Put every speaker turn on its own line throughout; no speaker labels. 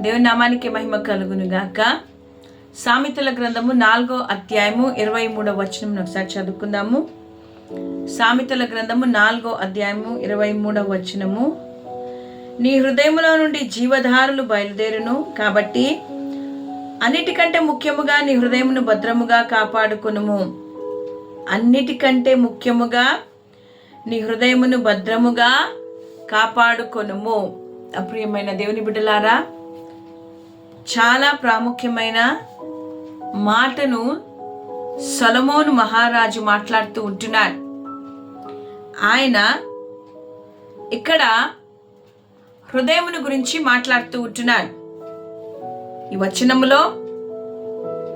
దేవుని నామానికి మహిమ కలుగును గాక సామెతల గ్రంథము నాలుగో అధ్యాయము ఇరవై మూడవ వచనం ఒకసారి చదువుకుందాము. సామెతల గ్రంథము నాలుగో అధ్యాయము ఇరవై మూడవ వచనము. నీ హృదయములో నుండి జీవధారులు బయలుదేరును కాబట్టి అన్నిటికంటే ముఖ్యముగా నీ హృదయమును భద్రముగా కాపాడుకునుము. అన్నిటికంటే ముఖ్యముగా నీ హృదయమును భద్రముగా కాపాడుకొనుము. అప్రియమైన దేవుని బిడ్డలారా చాలా ప్రాముఖ్యమైన మాటను సొలమోను మహారాజు మాట్లాడుతూ ఉంటున్నారు ఆయన ఇక్కడ హృదయమును గురించి మాట్లాడుతూ ఉంటున్నాడు. ఈ వచనములో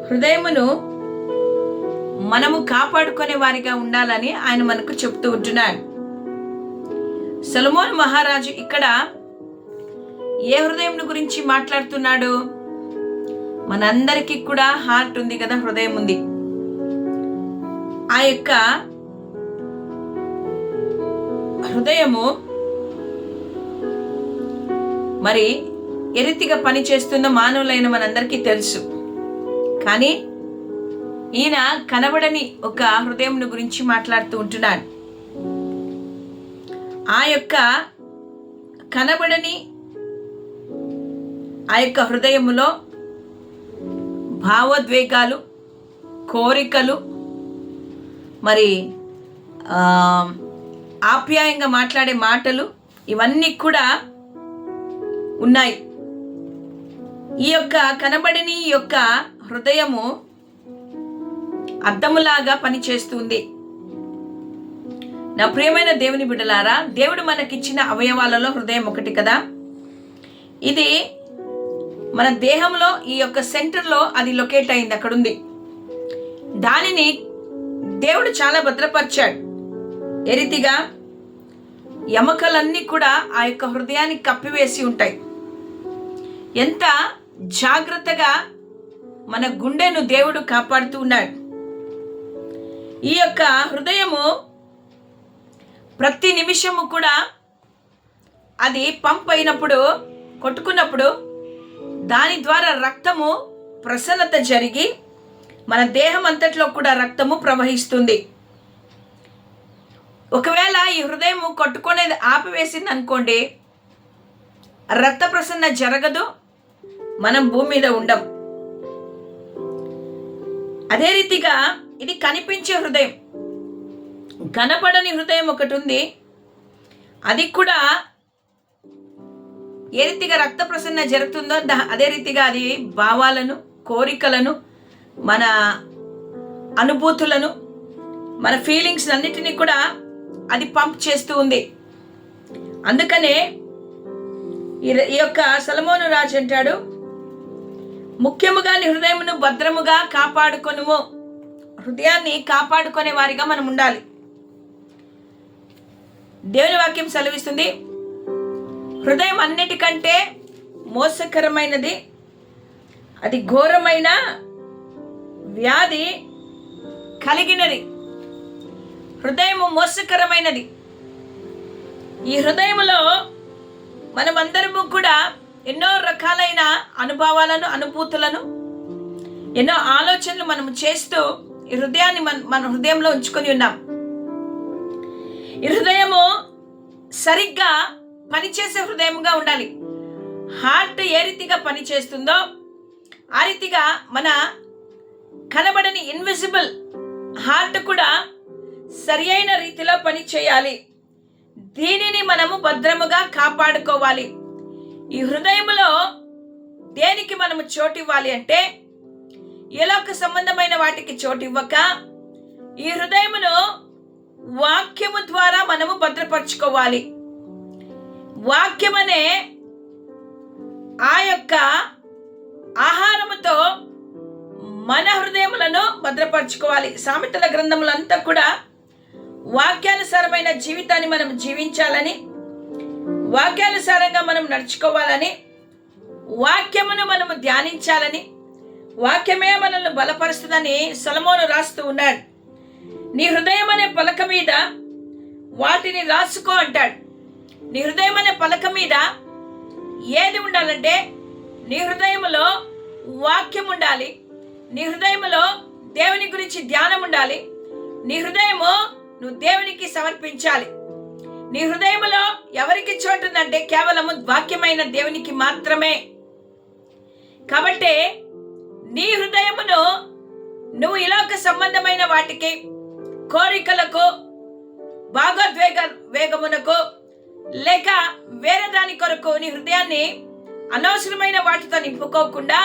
హృదయమును మనము కాపాడుకునే వారిగా ఉండాలని ఆయన మనకు చెప్తూ ఉంటున్నాడు. సొలమోను మహారాజు ఇక్కడ ఏ హృదయం గురించి మాట్లాడుతున్నాడు? మనందరికీ కూడా హార్ట్ ఉంది కదా హృదయం ఉంది. ఆ యొక్క హృదయము మరి ఎరితిగా పనిచేస్తున్న పని మానవులైన మనందరికీ తెలుసు. కానీ ఈయన కనబడని ఒక హృదయం గురించి మాట్లాడుతూ ఉంటున్నాడు. ఆ యొక్క కనబడని ఆ యొక్క హృదయములో భావోద్వేగాలు కోరికలు మరి ఆప్యాయంగా మాట్లాడే మాటలు ఇవన్నీ కూడా ఉన్నాయి. ఈ యొక్క కనబడని ఈ యొక్క హృదయము అద్దములాగా పనిచేస్తుంది. నా ప్రియమైన దేవుని బిడ్డలారా దేవుడు మనకిచ్చిన అవయవాలలో హృదయం ఒకటి కదా? ఇది మన దేహంలో ఈ యొక్క సెంటర్లో అది లొకేట్ అయింది అక్కడ ఉంది దానిని దేవుడు చాలా భద్రపరిచాడు. ఏ రీతిగా? ఎముకలన్నీ కూడా ఆ యొక్క హృదయాన్ని కప్పివేసి ఉంటాయి. ఎంత జాగ్రత్తగా మన గుండెను దేవుడు కాపాడుతూ ఉన్నాడు. ఈ యొక్క హృదయము ప్రతి నిమిషము కూడా అది పంప్ అయినప్పుడు కొట్టుకున్నప్పుడు దాని ద్వారా రక్తము ప్రసన్నత జరిగి మన దేహం అంతట్లో కూడా రక్తము ప్రవహిస్తుంది. ఒకవేళ ఈ హృదయము కొట్టుకునేది ఆపివేసింది అనుకోండి రక్త ప్రసన్న జరగదు మనం భూమి మీద ఉండం. అదే రీతిగా ఇది కనిపించే హృదయం. కనపడని హృదయం ఒకటి ఉంది. అది కూడా ఏ రీతిగా రక్త ప్రసరణ జరుగుతుందో దా- అదే రీతిగా అది భావాలను కోరికలను మన అనుభూతులను మన ఫీలింగ్స్ అన్నిటినీ కూడా అది పంప్ చేస్తూ ఉంది. అందుకనే ఈ ఈ యొక్క సలమోను రాజు అంటాడు ముఖ్యముగా నీ హృదయమును భద్రముగా కాపాడుకొనుము. హృదయాన్ని కాపాడుకునే వారిగా మనం ఉండాలి. దేవుని వాక్యం సెలవిస్తుంది హృదయం అన్నిటికంటే మోసకరమైనది అది ఘోరమైన వ్యాధి కలిగినది. హృదయము మోసకరమైనది. ఈ హృదయంలో మనమందరము కూడా ఎన్నో రకాలైన అనుభవాలను అనుభూతులను ఎన్నో ఆలోచనలు మనం చేస్తూ ఈ హృదయాన్ని మన మన హృదయంలో ఉంచుకొని ఉన్నాం. ఈ హృదయము సరిగ్గా పనిచేసే హృదయముగా ఉండాలి. హార్ట్ ఏ రీతిగా పనిచేస్తుందో ఆ రీతిగా మన కనబడని ఇన్విజిబుల్ హార్ట్ కూడా సరి అయిన రీతిలో పని చేయాలి దీనిని మనము భద్రముగా కాపాడుకోవాలి. ఈ హృదయములో దేనికి మనము చోటు ఇవ్వాలి అంటే ఎలోక సంబంధమైన వాటికి చోటు ఇవ్వక ఈ హృదయమును వాక్యము ద్వారా మనము భద్రపరచుకోవాలి. వాక్యమనే ఆ యొక్క ఆహారముతో మన హృదయములను భద్రపరచుకోవాలి. సామెతల గ్రంథములంతా కూడా వాక్యానుసారమైన జీవితాన్ని మనం జీవించాలని వాక్యానుసారంగా మనం నడుచుకోవాలని వాక్యమును మనము ధ్యానించాలని వాక్యమే మనల్ని బలపరుస్తుందని సొలమోను రాస్తూ ఉన్నాడు. నీ హృదయం అనే పలక మీద వాటిని రాసుకో అంటాడు. నీ హృదయం అనే పలక మీద ఏది ఉండాలంటే నీ హృదయములో వాక్యం ఉండాలి. నీ హృదయములో దేవుని గురించి ధ్యానం ఉండాలి. నీ హృదయము నువ్వు దేవునికి సమర్పించాలి. నీ హృదయములో ఎవరికి చోటు ఉందంటే కేవలము వాక్యమైన దేవునికి మాత్రమే. కాబట్టి నీ హృదయమును నువ్వు ఇలాక సంబంధమైన వాటికి కోరికలకు భాగోద్వేగ వేగమునకు లేక వేరే దాని కొరకు నీ హృదయాన్ని అనవసరమైన వాటితో నింపుకోకుండా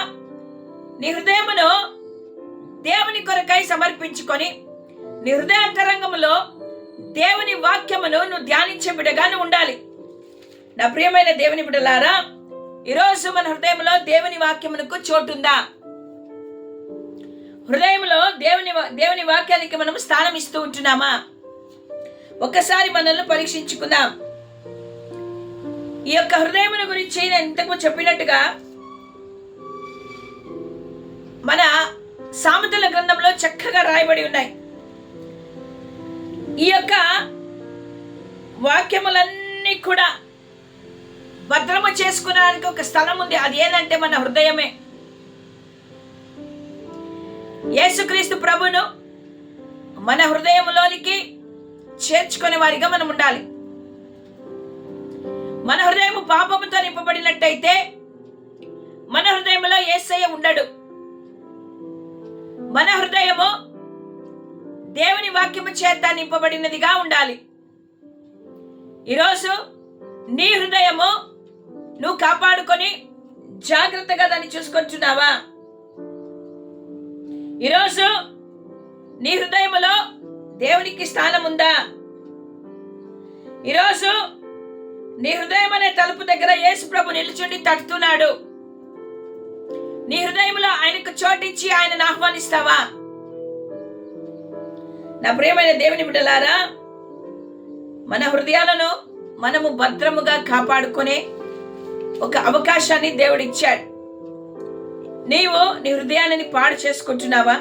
నీ హృదయమును దేవుని కొరకై సమర్పించుకొని నీ హృదయాంతరంగములో దేవుని వాక్యమును నువ్వు ధ్యానించే బిడగాను ఉండాలి. నా ప్రియమైన దేవుని బిడలారా ఈరోజు మన హృదయంలో దేవుని వాక్యమునకు చోటుందా హృదయంలో దేవుని దేవుని వాక్యానికి మనం స్థానం ఇస్తూ ఉంటున్నామా? ఒక్కసారి మనల్ని పరీక్షించుకుందాం. ఈ యొక్క హృదయముల గురించి నేను ఇంతకు చెప్పినట్టుగా మన సామెతల గ్రంథంలో చక్కగా రాయబడి ఉన్నాయి. ఈ యొక్క వాక్యములన్నీ కూడా భద్రము చేసుకునడానికి ఒక స్థలం ఉంది. అది ఏంటంటే మన హృదయమే. యేసుక్రీస్తు ప్రభును మన హృదయంలోనికి చేర్చుకునే వారిగా మనం ఉండాలి. మన హృదయము పాపముతో నింపబడినట్టయితే మన హృదయంలో ఏసయ్య ఉండడు. మన హృదయము దేవుని వాక్యము చేత నింపబడినదిగా ఉండాలి. ఈరోజు నీ హృదయము నువ్వు కాపాడుకొని జాగ్రత్తగా దాన్ని చూసుకొచ్చున్నావా ఈరోజు నీ హృదయములో దేవునికి స్థానం ఉందా ఈరోజు నీ హృదయం అనే తలుపు దగ్గర యేసు ప్రభు నిలుచుండి తట్టుతున్నాడు నీ హృదయంలో ఆయనకు చోటించి ఆయనను ఆహ్వానిస్తావా? నా ప్రియమైన దేవుని బిడ్డలారా మన హృదయాలను మనము భద్రముగా కాపాడుకునే ఒక అవకాశాన్ని దేవుడిచ్చాడు. నీవు నీ హృదయాన్ని పాడు చేసుకుంటున్నావా?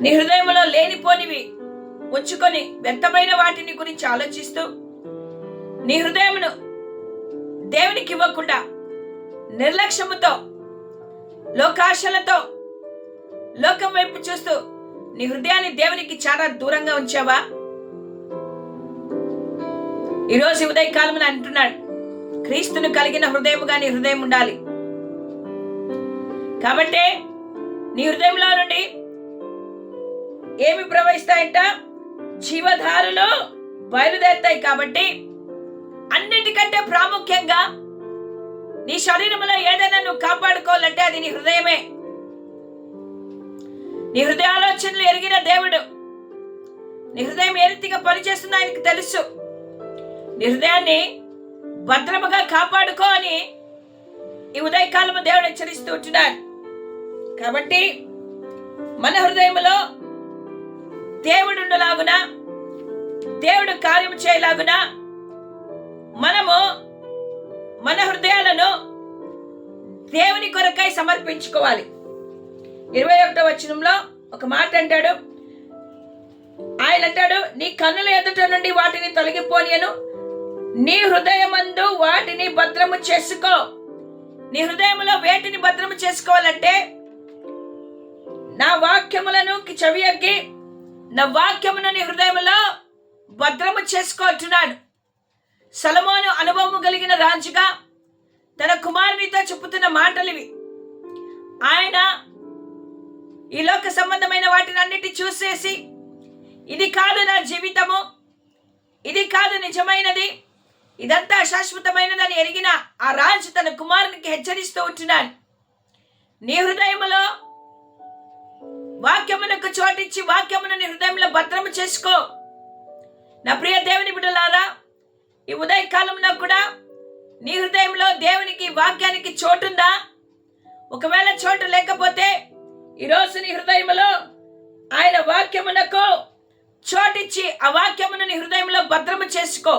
నీ హృదయంలో లేనిపోనివి ఉంచుకొని వ్యర్థమైన వాటిని గురించి ఆలోచిస్తూ నీ హృదయమును దేవునికి ఇవ్వకుండా నిర్లక్ష్యముతో లోకాశలతో లోకం వైపు చూస్తూ నీ హృదయాన్ని దేవునికి చాలా దూరంగా ఉంచావా? ఈరోజు ఉదయకాలమున అంటున్నాడు క్రీస్తును కలిగిన హృదయముగా నీ హృదయం ఉండాలి. కాబట్టి నీ హృదయంలో నుండి ఏమి ప్రవహిస్తాయంట? జీవధారులు బయలుదేరుతాయి కాబట్టి అన్నిటికంటే ప్రాముఖ్యంగా నీ శరీరంలో ఏదైనా నువ్వు కాపాడుకోవాలంటే అది నీ హృదయమే. నీ హృదయాలోచనలు ఎరిగిన దేవుడు నీ హృదయం ఏ రీతిగా పనిచేస్తుందో ఆయనకు తెలుసు. నీ హృదయాన్ని భద్రముగా కాపాడుకో అని ఈ ఉదయకాలము దేవుడు హెచ్చరిస్తూ ఉంటున్నాడు. కాబట్టి మన హృదయంలో దేవుడు దేవుడుండులాగున దేవుడు కార్యం చేయలాగున మనము మన హృదయాలను దేవుని కొరకై సమర్పించుకోవాలి. ఇరవై ఒకటో వచనంలో ఒక మాట అంటాడు. ఆయన అంటాడు నీ కన్నుల ఎదుట నుండి వాటిని తొలగిపోనియను. నీ హృదయమందు వాటిని భద్రము చేసుకో. నీ హృదయంలో వేటిని భద్రము చేసుకోవాలంటే నా వాక్యములను చెవి ఎక్కి నా వాక్యమును నీ హృదయంలో భద్రము చేసుకోవచ్చున్నాను సలమోను అనుభవము కలిగిన రాజుగా తన కుమారునితో చెప్పుతున్న మాటలివి. ఆయన ఈ లోక సంబంధమైన వాటిని అన్నిటి చూసేసి ఇది కాదు నా జీవితము ఇది కాదు నిజమైనది ఇదంతా శాశ్వతమైనదని ఎరిగిన ఆ రాజు తన కుమారునికి హెచ్చరిస్తూ ఉంటున్నాడు. నీ హృదయములో వాక్యమునకు చోటిచ్చి వాక్యమును నీ హృదయంలో భద్రము చేసుకో. నా ప్రియ దేవుని బిడ్డలారా ఈ ఉదయ కాలంలో కూడా నీ హృదయంలో దేవునికి వాక్యానికి చోటుందా? ఒకవేళ చోటు లేకపోతే ఈరోజు నీ హృదయంలో ఆయన వాక్యమునకు చోటిచ్చి ఆ వాక్యమును నీ హృదయంలో భద్రము చేసుకో.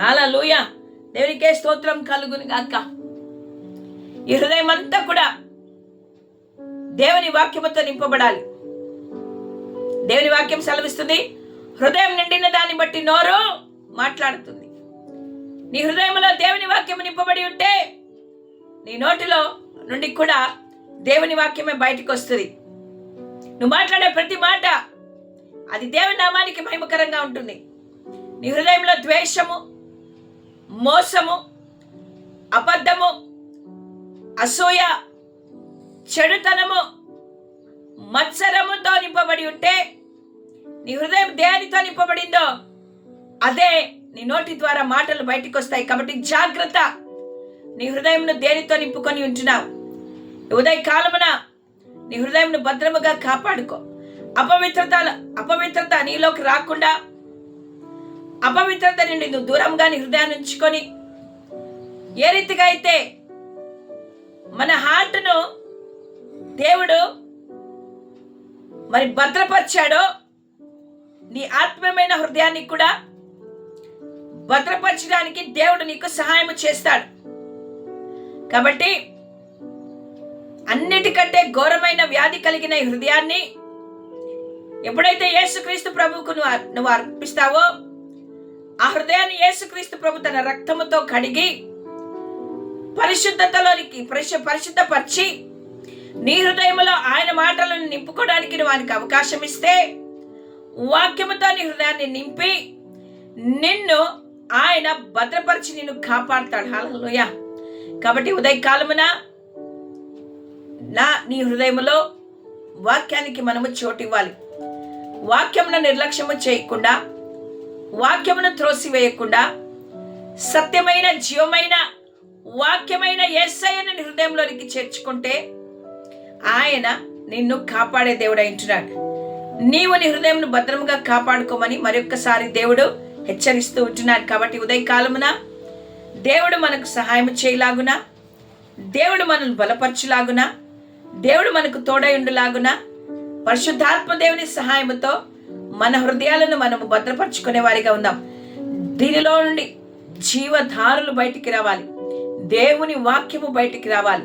అలా లూయ దేవునికే స్తోత్రం కలుగును గాక. ఈ హృదయం అంతా కూడా దేవుని వాక్యముతో నింపబడాలి. దేవుని వాక్యం సెలవిస్తుంది. హృదయం నిండిన దాన్ని బట్టి నోరు మాట్లాడుతుంది. నీ హృదయంలో దేవుని వాక్యం నింపబడి ఉంటే నీ నోటిలో నుండి కూడా దేవుని వాక్యమే బయటకు వస్తుంది. నువ్వు మాట్లాడే ప్రతి మాట అది దేవుని నామానికి మహిమకరంగా ఉంటుంది. నీ హృదయంలో ద్వేషము మోసము అబద్ధము అసూయ చెడుతనము మత్సరముతో నింపబడి ఉంటే నీ హృదయం దేనితో నింపబడిందో అదే నీ నోటి ద్వారా మాటలు బయటకు వస్తాయి కాబట్టి జాగ్రత్త. నీ హృదయంను దేనితో నింపుకొని ఉంటున్నావు? ఉదయ కాలమున నీ హృదయంను భద్రముగా కాపాడుకో. అపవిత్రత అపవిత్రత నీలోకి రాకుండా అపవిత్రత నుండి నువ్వు దూరంగా నీ హృదయాన్ని ఉంచుకొని ఏ రీతిగా అయితే మన హార్ట్ను దేవుడు మరి భద్రపరిచాడో నీ ఆత్మీయమైన హృదయానికి కూడా భద్రపరచడానికి దేవుడు నీకు సహాయం చేస్తాడు. కాబట్టి అన్నిటికంటే ఘోరమైన వ్యాధి కలిగిన హృదయాన్ని ఎప్పుడైతే యేసుక్రీస్తు ప్రభువుకు నువ్వు నువ్వు అర్పిస్తావో ఆ హృదయాన్ని యేసుక్రీస్తు ప్రభు తన రక్తముతో కడిగి పరిశుద్ధతలోనికి పరిశు పరిశుద్ధపరిచి నీ హృదయంలో ఆయన మాటలను నింపుకోవడానికి వానికి అవకాశం ఇస్తే వాక్యముతో నీ హృదయాన్ని నింపి నిన్ను ఆయన భద్రపరిచి నిన్ను కాపాడుతాడు. హలోయ కాబట్టి ఉదయకాలమున నా నీ హృదయములో వాక్యానికి మనము చోటు ఇవ్వాలి వాక్యమును నిర్లక్ష్యము చేయకుండా వాక్యమును త్రోసివేయకుండా సత్యమైన జీవమైన వాక్యమైన ఎస్ఐని నీ హృదయంలోనికి చేర్చుకుంటే ఆయన నిన్ను కాపాడే దేవుడు అంటున్నాడు నీవు నీ హృదయంను భద్రముగా కాపాడుకోమని మరొక్కసారి దేవుడు హెచ్చరిస్తూ ఉంటున్నాడు కాబట్టి ఉదయకాలమున దేవుడు మనకు సహాయం చేయలాగున దేవుడు మనల్ని బలపరచులాగున దేవుడు మనకు తోడయుండులాగున పరిశుద్ధాత్మ దేవుని సహాయముతో మన హృదయాలను మనము భద్రపరచుకునే వారిగా ఉందాం. దీనిలో నుండి జీవధారులు బయటికి రావాలి. దేవుని వాక్యము బయటికి రావాలి.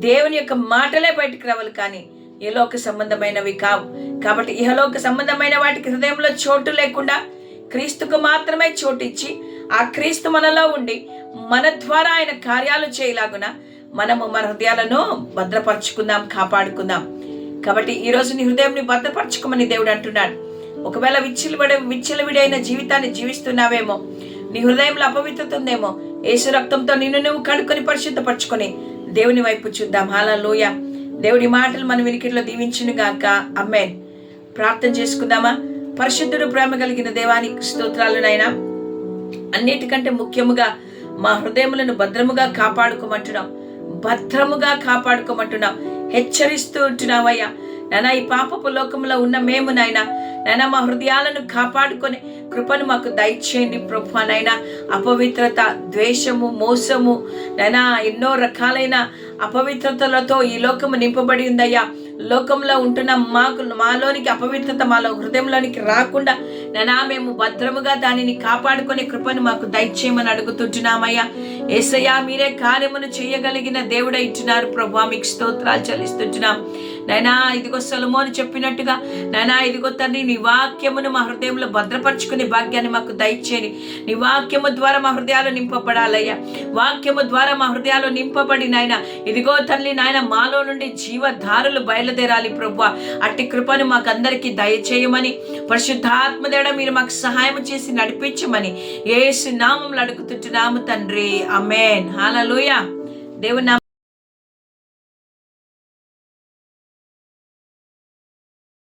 దేవుని యొక్క మాటలే బయటికి రావాలి కానీ ఇహలోక సంబంధమైనవి కావు. కాబట్టి ఇహలోక సంబంధమైన వాటికి హృదయంలో చోటు లేకుండా క్రీస్తుకు మాత్రమే చోటు ఇచ్చి ఆ క్రీస్తు మనలో ఉండి మన ద్వారా ఆయన కార్యాలు చేయలాగున మనము మన హృదయాలను భద్రపరచుకుందాం కాపాడుకుందాం. కాబట్టి ఈరోజు నీ హృదయంని భద్రపరచుకోమని దేవుడు అంటున్నాడు. ఒకవేళ విచ్చిలబడే విచ్చలవిడైన జీవితాన్ని జీవిస్తున్నావేమో నీ హృదయంలో అపవిత్రత ఉందేమో యేసు రక్తంతో నిన్ను నువ్వు కడుక్కొని పరిశుద్ధపరచుకొని దేవుని వైపు చూద్దాం. హాలలోయ దేవుడి మాటలు మన వినికిడిలో దీవించును గాక అమ్మే ప్రార్థన చేసుకుందామా? పరిశుద్ధుడు ప్రేమ కలిగిన దేవానికి స్తోత్రాలునైనా అన్నిటికంటే ముఖ్యముగా మా హృదయములను భద్రముగా కాపాడుకోమంటున్నాం. భద్రముగా కాపాడుకోమంటున్నాం. హెచ్చరిస్తూ ఉంటున్నావయ్యా నానా ఈ పాపపు లోకంలో ఉన్న మేము నాయన నాయనా మా హృదయాలను కాపాడుకొని కృపను మాకు దయచేయండి ప్రభు నైనా అపవిత్రత ద్వేషము మోసము నైనా ఎన్నో రకాలైన అపవిత్రతలతో ఈ లోకము నింపబడి ఉందయ్యా. లోకంలో ఉంటున్న మాకు మాలోనికి అపవిత్రత మాలో హృదయంలోనికి రాకుండా నైనా మేము భద్రముగా దానిని కాపాడుకునే కృపను మాకు దయచేయమని అడుగుతుంటున్నామయ్యా. ఏసయ్యా మీరే కార్యమును చేయగలిగిన దేవుడై ఇచ్చినారు ప్రభు మీకు స్తోత్రాలు చెల్లిస్తుంటున్నాం. నైనా ఇదిగో సొలమోను చెప్పినట్టుగా నైనా ఇదిగో తండ్రి నీ వాక్యమును మా హృదయంలో భద్రపరుచుకునే భాగ్యాన్ని మాకు దయచేయని నీ వాక్యము ద్వారా మా హృదయాలు నింపబడాలయ్యా. వాక్యము ద్వారా మా హృదయాలు నింపబడి నాయన ఇదిగో తల్లి నాయన మాలో నుండి జీవధారులు బయలుదేరాలి ప్రభు అట్టి కృపను మాకందరికీ దయచేయమని పరిశుద్ధాత్మదేడ మీరు మాకు సహాయం చేసి నడిపించమని ఏసు నామంలో అడుగుతుంటున్నాము తండ్రి. అమేన్ హాలలుయా దేవుని